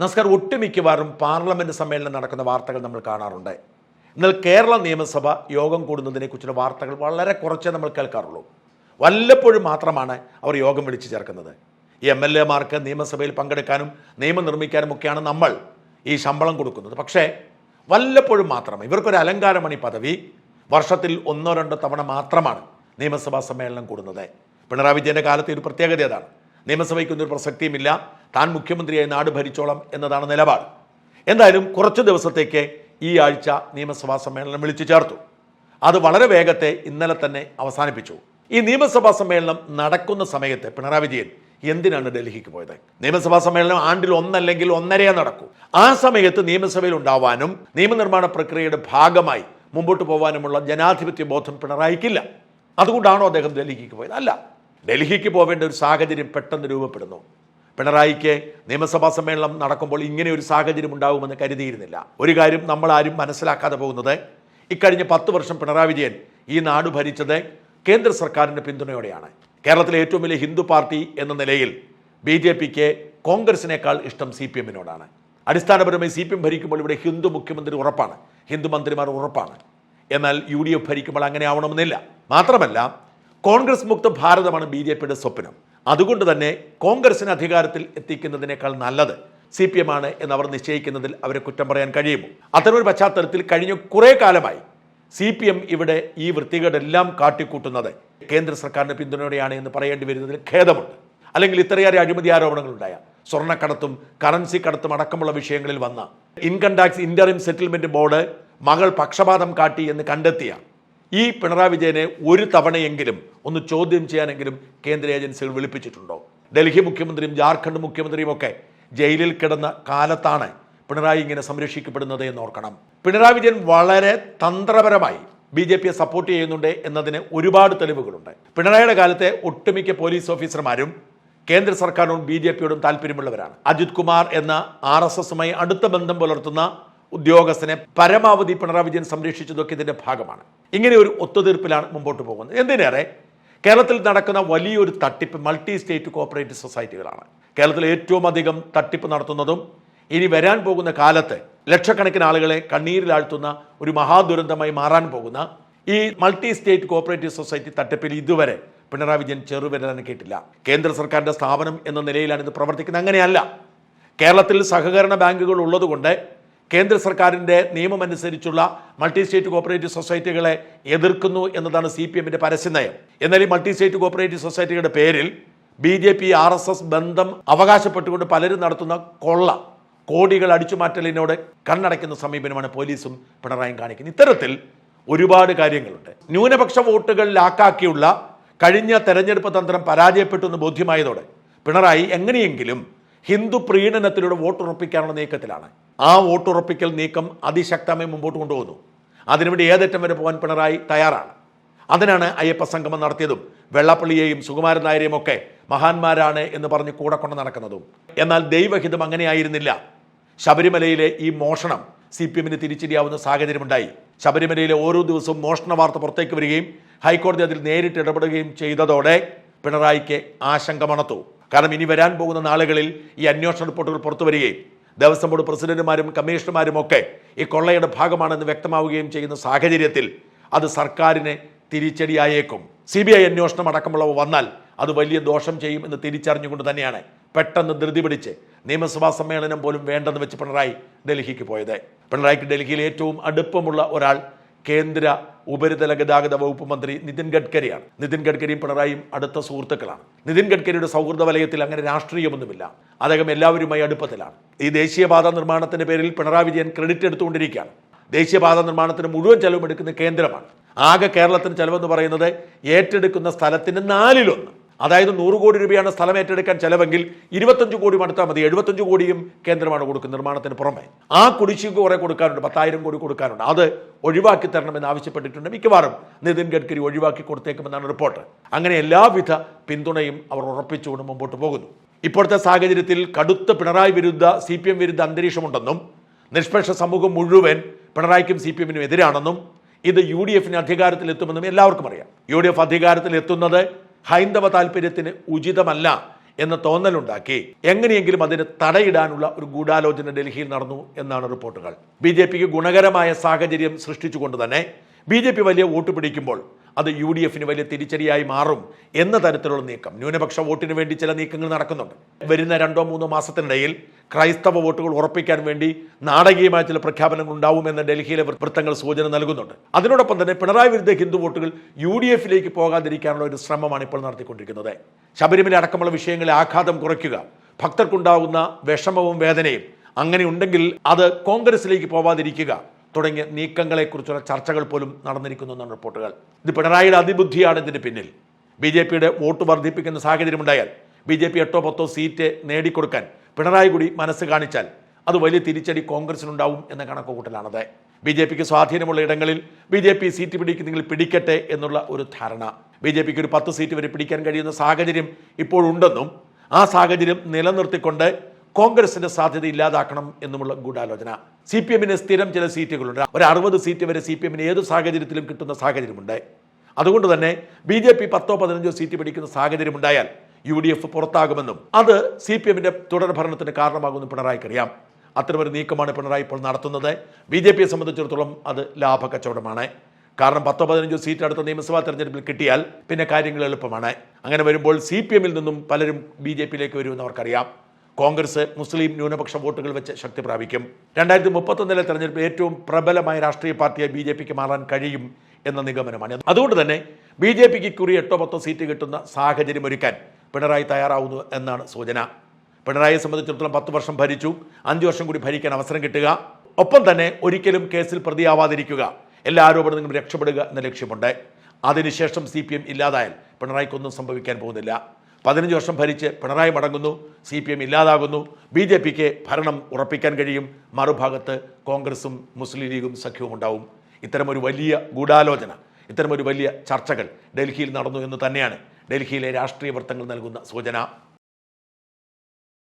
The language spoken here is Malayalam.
നമസ്കാരം. ഒട്ടുമിക്കവാറും പാർലമെന്റ് സമ്മേളനം നടക്കുന്ന വാർത്തകൾ നമ്മൾ കാണാറുണ്ട്. എന്നാൽ കേരള നിയമസഭ യോഗം കൂടുന്നതിനെക്കുറിച്ചുള്ള വാർത്തകൾ വളരെ കുറച്ചേ നമ്മൾ കേൾക്കാറുള്ളൂ. വല്ലപ്പോഴും മാത്രമാണ് അവർ യോഗം വിളിച്ചു ചേർക്കുന്നത്. ഈ എം എൽ എമാർക്ക് നിയമസഭയിൽ പങ്കെടുക്കാനും നിയമം നിർമ്മിക്കാനും ഒക്കെയാണ് നമ്മൾ ഈ ശമ്പളം കൊടുക്കുന്നത്. പക്ഷേ വല്ലപ്പോഴും മാത്രം ഇവർക്കൊരു അലങ്കാരമണി പദവി വർഷത്തിൽ ഒന്നോ രണ്ടോ തവണ മാത്രമാണ് നിയമസഭാ സമ്മേളനം കൂടുന്നത്. പിണറായി വിജയന്റെ കാലത്ത് ഒരു പ്രത്യേകത അതാണ് നിയമസഭയ്ക്കൊന്നും ഒരു പ്രസക്തിയുമില്ല. താൻ മുഖ്യമന്ത്രിയായി നാട് ഭരിച്ചോളാം എന്നതാണ് നിലപാട്. എന്തായാലും കുറച്ച് ദിവസത്തേക്ക് ഈ ആഴ്ച നിയമസഭാ സമ്മേളനം വിളിച്ചു ചേർത്തു. അത് വളരെ വേഗത്തെ ഇന്നലെ തന്നെ അവസാനിപ്പിച്ചു. ഈ നിയമസഭാ സമ്മേളനം നടക്കുന്ന സമയത്ത് പിണറായി വിജയൻ എന്തിനാണ് ഡൽഹിക്ക് പോയത്? നിയമസഭാ സമ്മേളനം ആണ്ടിൽ ഒന്നല്ലെങ്കിൽ ഒന്നരയേ നടക്കൂ. ആ സമയത്ത് നിയമസഭയിൽ ഉണ്ടാവാനും നിയമനിർമ്മാണ പ്രക്രിയയുടെ ഭാഗമായി മുമ്പോട്ട് പോകാനുമുള്ള ജനാധിപത്യ ബോധം പിണറായിക്കില്ല. അതുകൊണ്ടാണോ അദ്ദേഹം ഡൽഹിക്ക് പോയത്? അല്ല. ഡൽഹിക്ക് പോവേണ്ട ഒരു സാഹചര്യം പെട്ടെന്ന് രൂപപ്പെടുന്നു. പിണറായിക്ക് നിയമസഭാ സമ്മേളനം നടക്കുമ്പോൾ ഇങ്ങനെ ഒരു സാഹചര്യം ഉണ്ടാകുമെന്ന് കരുതിയിരുന്നില്ല. ഒരു കാര്യം നമ്മൾ ആരും മനസ്സിലാക്കാതെ പോകുന്നത് ഇക്കഴിഞ്ഞ പത്ത് വർഷം പിണറായി വിജയൻ ഈ നാട് ഭരിച്ചത് കേന്ദ്ര സർക്കാരിന്റെ പിന്തുണയോടെയാണ്. കേരളത്തിലെ ഏറ്റവും വലിയ ഹിന്ദു പാർട്ടി എന്ന നിലയിൽ ബി ജെ പിക്ക് കോൺഗ്രസിനേക്കാൾ ഇഷ്ടം സി പി എമ്മിനോടാണ്. അടിസ്ഥാനപരമായി സി പി എം ഭരിക്കുമ്പോൾ ഇവിടെ ഹിന്ദു മുഖ്യമന്ത്രി ഉറപ്പാണ്. ഹിന്ദു മന്ത്രിമാർ ഉറപ്പാണ്. എന്നാൽ യു ഡി എഫ് ഭരിക്കുമ്പോൾ അങ്ങനെ ആവണമെന്നില്ല. മാത്രമല്ല കോൺഗ്രസ് മുക്ത ഭാരതമാണ് ബി ജെ പിയുടെ സ്വപ്നം. അതുകൊണ്ട് തന്നെ കോൺഗ്രസിന് അധികാരത്തിൽ എത്തിക്കുന്നതിനേക്കാൾ നല്ലത് സി പി എം ആണ് എന്ന് അവർ നിശ്ചയിക്കുന്നതിൽ അവരെ കുറ്റം പറയാൻ കഴിയുമോ? അത്തരമൊരു പശ്ചാത്തലത്തിൽ കഴിഞ്ഞ കുറേ കാലമായി സി പി എം ഇവിടെ ഈ വൃത്തികേടെല്ലാം കാട്ടിക്കൂട്ടുന്നത് കേന്ദ്ര സർക്കാരിന്റെ പിന്തുണയോടെയാണ് എന്ന് പറയേണ്ടി വരുന്നതിൽ ഖേദമുണ്ട്. അല്ലെങ്കിൽ ഇത്രയേറെ അഴിമതി ആരോപണങ്ങൾ ഉണ്ടായ സ്വർണക്കടത്തും കറൻസി കടത്തും അടക്കമുള്ള വിഷയങ്ങളിൽ വന്ന income tax interim settlement board മകൾ പക്ഷപാതം കാട്ടി എന്ന് കണ്ടെത്തിയ ഈ പിണറായി വിജയനെ ഒരു തവണയെങ്കിലും ഒന്ന് ചോദ്യം ചെയ്യാനെങ്കിലും കേന്ദ്ര ഏജൻസികൾ വിളിപ്പിച്ചിട്ടുണ്ടോ? ഡൽഹി മുഖ്യമന്ത്രിയും ജാർഖണ്ഡ് മുഖ്യമന്ത്രിയും ഒക്കെ ജയിലിൽ കിടന്ന കാലത്താണ് പിണറായി ഇങ്ങനെ സംരക്ഷിക്കപ്പെടുന്നത് എന്ന് ഓർക്കണം. പിണറായി വിജയൻ വളരെ തന്ത്രപരമായി ബി ജെ പിയെ സപ്പോർട്ട് ചെയ്യുന്നുണ്ട് എന്നതിന് ഒരുപാട് തെളിവുകളുണ്ട്. പിണറായിയുടെ കാലത്തെ ഒട്ടുമിക്ക പോലീസ് ഓഫീസർമാരും കേന്ദ്ര സർക്കാരിനോടും ബി ജെ പിയോടും താല്പര്യമുള്ളവരാണ്. അജിത് കുമാർ എന്ന ആർ എസ് എസുമായി അടുത്ത ബന്ധം പുലർത്തുന്ന ഉദ്യോഗസ്ഥനെ പരമാവധി പിണറായി വിജയൻ സംരക്ഷിച്ചതൊക്കെ ഇതിന്റെ ഭാഗമാണ്. ഇങ്ങനെ ഒരു ഒത്തുതീർപ്പിലാണ് മുമ്പോട്ട് പോകുന്നത്. എന്തിനേറെ? കേരളത്തിൽ നടക്കുന്ന വലിയൊരു തട്ടിപ്പ് മൾട്ടി സ്റ്റേറ്റ് കോപ്പറേറ്റീവ് സൊസൈറ്റികളാണ്. കേരളത്തിൽ ഏറ്റവും അധികം തട്ടിപ്പ് നടത്തുന്നതും ഇനി വരാൻ പോകുന്ന കാലത്ത് ലക്ഷക്കണക്കിന് ആളുകളെ കണ്ണീരിലാഴ്ത്തുന്ന ഒരു മഹാദുരന്തമായി മാറാൻ പോകുന്ന ഈ മൾട്ടി സ്റ്റേറ്റ് കോപ്പറേറ്റീവ് സൊസൈറ്റി തട്ടിപ്പിൽ ഇതുവരെ പിണറായി വിജയൻ ചെറുവിരലാണ് കേട്ടില്ല. കേന്ദ്ര സർക്കാരിന്റെ സ്ഥാപനം എന്ന നിലയിലാണ് ഇത് പ്രവർത്തിക്കുന്നത്. അങ്ങനെയല്ല. കേരളത്തിൽ സഹകരണ ബാങ്കുകൾ ഉള്ളതുകൊണ്ട് കേന്ദ്ര സർക്കാരിന്റെ നിയമമനുസരിച്ചുള്ള മൾട്ടി സ്റ്റേറ്റ് കോപ്പറേറ്റീവ് സൊസൈറ്റികളെ എതിർക്കുന്നു എന്നതാണ് സി പി എമ്മിന്റെ പരസ്യനയം. എന്നാൽ ഈ മൾട്ടി സ്റ്റേറ്റ് കോപ്പറേറ്റീവ് സൊസൈറ്റിയുടെ പേരിൽ B J P R S S ബന്ധം അവകാശപ്പെട്ടുകൊണ്ട് പലരും നടത്തുന്ന കൊള്ള കോടികൾ അടിച്ചുമാറ്റലിനോട് കണ്ണടയ്ക്കുന്ന സമീപനമാണ് പോലീസും പിണറായും കാണിക്കുന്നത്. ഇത്തരത്തിൽ ഒരുപാട് കാര്യങ്ങളുണ്ട്. ന്യൂനപക്ഷ വോട്ടുകൾ ലാക്കാക്കിയുള്ള കഴിഞ്ഞ തെരഞ്ഞെടുപ്പ് തന്ത്രം പരാജയപ്പെട്ടു എന്ന് ബോധ്യമായതോടെ പിണറായി എങ്ങനെയെങ്കിലും ഹിന്ദു പ്രീണനത്തിലൂടെ വോട്ടുറപ്പിക്കാനുള്ള നീക്കത്തിലാണ്. ആ വോട്ടുറപ്പിക്കൽ നീക്കം അതിശക്തമായി മുമ്പോട്ട് കൊണ്ടുപോകുന്നു. അതിനുവേണ്ടി ഏതറ്റം വരെ പോകാൻ പിണറായി തയ്യാറാണ്. അതിനാണ് അയ്യപ്പ സംഗമം നടത്തിയതും വെള്ളപ്പള്ളിയെയും സുകുമാരൻ നായരെയും ഒക്കെ മഹാന്മാരാണ് എന്ന് പറഞ്ഞ് കൂടെ കൊണ്ട് നടക്കുന്നതും. എന്നാൽ ദൈവഹിതം അങ്ങനെയായിരുന്നില്ല. ശബരിമലയിലെ ഈ മോഷണം സി പി എമ്മിന് തിരിച്ചടിയാവുന്ന സാഹചര്യമുണ്ടായി. ശബരിമലയിലെ ഓരോ ദിവസവും മോഷണ വാർത്ത പുറത്തേക്ക് വരികയും ഹൈക്കോടതി അതിൽ നേരിട്ട് ഇടപെടുകയും ചെയ്തതോടെ പിണറായിക്ക് ആശങ്ക മണത്തു. കാരണം ഇനി വരാൻ പോകുന്ന നാളുകളിൽ ഈ അന്വേഷണ റിപ്പോർട്ടുകൾ പുറത്തു വരികയും ദേവസ്വം ബോർഡ് പ്രസിഡന്റുമാരും കമ്മീഷണർമാരും ഒക്കെ ഈ കൊള്ളയുടെ ഭാഗമാണെന്ന് വ്യക്തമാവുകയും ചെയ്യുന്ന സാഹചര്യത്തിൽ അത് സർക്കാരിനെ തിരിച്ചടിയായേക്കും. സി ബി ഐ അന്വേഷണം അടക്കമുള്ളവ വന്നാൽ അത് വലിയ ദോഷം ചെയ്യും എന്ന് തിരിച്ചറിഞ്ഞുകൊണ്ട് തന്നെയാണ് പെട്ടെന്ന് ധൃതി പിടിച്ച് നിയമസഭാ സമ്മേളനം പോലും വേണ്ടെന്ന് വെച്ച് പിണറായി ഡൽഹിക്ക് പോയത്. പിണറായിക്ക് ഡൽഹിയിൽ ഏറ്റവും അടുപ്പമുള്ള ഒരാൾ കേന്ദ്ര ഉപരിതല ഗതാഗത വകുപ്പ് മന്ത്രി നിതിൻ ഗഡ്കരിയാണ്. നിതിൻ ഗഡ്കരിയും പിണറായിയും അടുത്ത സുഹൃത്തുക്കളാണ്. നിതിൻ ഗഡ്കരിയുടെ സൗഹൃദ വലയത്തിൽ അങ്ങനെ രാഷ്ട്രീയമൊന്നുമില്ല. അദ്ദേഹം എല്ലാവരുമായി അടുപ്പത്തിലാണ്. ഈ ദേശീയപാത നിർമ്മാണത്തിന്റെ പേരിൽ പിണറായി വിജയൻ ക്രെഡിറ്റ് എടുത്തുകൊണ്ടിരിക്കുകയാണ്. ദേശീയപാത നിർമ്മാണത്തിന് മുഴുവൻ ചെലവും എടുക്കുന്ന കേന്ദ്രമാണ്. ആകെ കേരളത്തിന് ചെലവെന്ന് പറയുന്നത് ഏറ്റെടുക്കുന്ന സ്ഥലത്തിന് നാലിലൊന്ന്. അതായത് നൂറ് കോടി രൂപയാണ് സ്ഥലം ഏറ്റെടുക്കാൻ ചെലവെങ്കിൽ ഇരുപത്തഞ്ച് കോടി അടുത്താൽ മതി. എഴുപത്തഞ്ച് കോടിയും കേന്ദ്രമാണ് കൊടുക്കുന്നത് നിർമ്മാണത്തിന് പുറമെ. ആ കുടിശ്ശിക കുറെ കൊടുക്കാനുണ്ട് പത്തായിരം കോടി കൊടുക്കാനുണ്ട്. അത് ഒഴിവാക്കി തരണമെന്ന് ആവശ്യപ്പെട്ടിട്ടുണ്ട് മിക്കവാറും. നിതിൻ ഗഡ്കരി ഒഴിവാക്കി കൊടുത്തേക്കുമെന്നാണ് റിപ്പോർട്ട്. അങ്ങനെ എല്ലാവിധ പിന്തുണയും അവർ ഉറപ്പിച്ചുകൊണ്ട് മുമ്പോട്ട് പോകുന്നു. ഇപ്പോഴത്തെ സാഹചര്യത്തിൽ കടുത്ത പിണറായി വിരുദ്ധ സി പി എം വിരുദ്ധ അന്തരീക്ഷമുണ്ടെന്നും നിഷ്പക്ഷ സമൂഹം മുഴുവൻ പിണറായിക്കും സി പി എമ്മിനും എതിരാണെന്നും ഇത് യു ഡി എഫിന് അധികാരത്തിലെത്തുമെന്നും എല്ലാവർക്കും അറിയാം. യു ഡി എഫ് അധികാരത്തിലെത്തുന്നത് ഹൈന്ദവ താല്പര്യത്തിന് ഉചിതമല്ല എന്ന തോന്നലുണ്ടാക്കി എങ്ങനെയെങ്കിലും അതിന് തടയിടാനുള്ള ഒരു ഗൂഢാലോചന ഡൽഹിയിൽ നടന്നു എന്നാണ് റിപ്പോർട്ടുകൾ. ബി ജെ പിക്ക് ഗുണകരമായ സാഹചര്യം സൃഷ്ടിച്ചുകൊണ്ട് തന്നെ ബി ജെ പി വലിയ വോട്ട് പിടിക്കുമ്പോൾ അത് യു ഡി എഫിന് വലിയ തിരിച്ചടിയായി മാറും എന്ന തരത്തിലുള്ള നീക്കം. ന്യൂനപക്ഷ വോട്ടിന് വേണ്ടി ചില നീക്കങ്ങൾ നടക്കുന്നുണ്ട്. വരുന്ന രണ്ടോ മൂന്നോ മാസത്തിനിടയിൽ ക്രൈസ്തവ വോട്ടുകൾ ഉറപ്പിക്കാൻ വേണ്ടി നാടകീയമായ ചില പ്രഖ്യാപനങ്ങൾ ഉണ്ടാവുമെന്ന് ഡൽഹിയിലെ വൃത്തങ്ങൾ സൂചന നൽകുന്നുണ്ട്. അതിനോടൊപ്പം തന്നെ പിണറായി വിരുദ്ധ ഹിന്ദു വോട്ടുകൾ യു ഡി എഫിലേക്ക് പോകാതിരിക്കാനുള്ള ഒരു ശ്രമമാണ് ഇപ്പോൾ നടത്തിക്കൊണ്ടിരിക്കുന്നത്. ശബരിമല അടക്കമുള്ള വിഷയങ്ങളെ ആഘാതം കുറയ്ക്കുക ഭക്തർക്കുണ്ടാകുന്ന വിഷമവും വേദനയും അങ്ങനെ ഉണ്ടെങ്കിൽ അത് കോൺഗ്രസിലേക്ക് പോവാതിരിക്കുക തുടങ്ങിയ നീക്കങ്ങളെക്കുറിച്ചുള്ള ചർച്ചകൾ പോലും നടന്നിരിക്കുന്നു എന്നാണ് റിപ്പോർട്ടുകൾ. ഇത് പിണറായിയുടെ അതിബുദ്ധിയാണ് ഇതിന് പിന്നിൽ. ബി ജെ പിയുടെ വോട്ട് വർദ്ധിപ്പിക്കുന്ന സാഹചര്യമുണ്ടായാൽ ബി ജെ പി എട്ടോ പത്തോ സീറ്റ് നേടിക്കൊടുക്കാൻ പിണറായി കൂടി മനസ്സ് കാണിച്ചാൽ അത് വലിയ തിരിച്ചടി കോൺഗ്രസിനുണ്ടാവും എന്ന കണക്കുകൂട്ടലാണത്. ബി ജെ പിക്ക് സ്വാധീനമുള്ള ഇടങ്ങളിൽ ബി ജെ പി സീറ്റ് പിടിക്കുന്നെങ്കിൽ പിടിക്കട്ടെ എന്നുള്ള ഒരു ധാരണ. ബി ജെ പിക്ക് ഒരു പത്ത് സീറ്റ് വരെ പിടിക്കാൻ കഴിയുന്ന സാഹചര്യം ഇപ്പോഴുണ്ടെന്നും ആ സാഹചര്യം നിലനിർത്തിക്കൊണ്ട് കോൺഗ്രസിന്റെ സാധ്യത ഇല്ലാതാക്കണം എന്നുമുള്ള ഗൂഢാലോചന. സി പി എമ്മിന് സ്ഥിരം ചില സീറ്റുകളുണ്ട്. ഒരു അറുപത് സീറ്റ് വരെ സി പി എമ്മിന് ഏത് സാഹചര്യത്തിലും കിട്ടുന്ന സാഹചര്യമുണ്ട്. അതുകൊണ്ട് തന്നെ ബി ജെ പി പത്തോ പതിനഞ്ചോ സീറ്റ് പിടിക്കുന്ന സാഹചര്യമുണ്ടായാൽ യു ഡി എഫ് പുറത്താകുമെന്നും അത് സി പി എമ്മിന്റെ തുടർ ഭരണത്തിന് കാരണമാകുമെന്നും പിണറായിക്കറിയാം അത്തരമൊരു നീക്കമാണ് പിണറായി ഇപ്പോൾ നടത്തുന്നത്. ബി ജെ പിയെ സംബന്ധിച്ചിടത്തോളം അത് ലാഭക്കച്ചവടമാണ്. കാരണം പത്തോ പതിനഞ്ചോ സീറ്റ് അടുത്ത നിയമസഭാ തെരഞ്ഞെടുപ്പിൽ കിട്ടിയാൽ പിന്നെ കാര്യങ്ങൾ എളുപ്പമാണ്. അങ്ങനെ വരുമ്പോൾ സി പി എമ്മിൽ നിന്നും പലരും ബി ജെ പിയിലേക്ക് വരുമെന്ന് അവർക്കറിയാം. കോൺഗ്രസ് മുസ്ലിം ന്യൂനപക്ഷ വോട്ടുകൾ വെച്ച് ശക്തി പ്രാപിക്കും. രണ്ടായിരത്തി മുപ്പത്തൊന്നിലെ തെരഞ്ഞെടുപ്പിൽ ഏറ്റവും പ്രബലമായ രാഷ്ട്രീയ പാർട്ടിയായി ബി ജെ പിക്ക് മാറാൻ കഴിയും എന്ന നിഗമനമാണ്. അതുകൊണ്ട് തന്നെ ബി ജെ പിക്ക് കുറി എട്ടോ പത്തോ സീറ്റ് കിട്ടുന്ന സാഹചര്യം ഒരുക്കാൻ പിണറായി തയ്യാറാവുന്നു എന്നാണ് സൂചന. പിണറായിയെ സംബന്ധിച്ചിടത്തോളം പത്ത് വർഷം ഭരിച്ചു. അഞ്ച് വർഷം കൂടി ഭരിക്കാൻ അവസരം കിട്ടുക. ഒപ്പം തന്നെ ഒരിക്കലും കേസിൽ പ്രതിയാവാതിരിക്കുക. എല്ലാ ആരോപണങ്ങളും രക്ഷപ്പെടുക എന്ന ലക്ഷ്യമുണ്ട്. അതിനുശേഷം സി പി എം ഇല്ലാതായാൽ പിണറായിക്കൊന്നും സംഭവിക്കാൻ പോകുന്നില്ല. പതിനഞ്ച് വർഷം ഭരിച്ച് പിണറായി മടങ്ങുന്നു. സി പി എം ഇല്ലാതാകുന്നു. ബി ജെ പിക്ക് ഭരണം ഉറപ്പിക്കാൻ കഴിയും. മറുഭാഗത്ത് കോൺഗ്രസും മുസ്ലിം ലീഗും സഖ്യവും ഉണ്ടാവും. ഇത്തരമൊരു വലിയ ഗൂഢാലോചന ഇത്തരമൊരു വലിയ ചർച്ചകൾ ഡൽഹിയിൽ നടന്നു എന്ന് തന്നെയാണ് ഡൽഹിയിലെ രാഷ്ട്രീയ വൃത്തങ്ങൾ നൽകുന്ന സൂചന.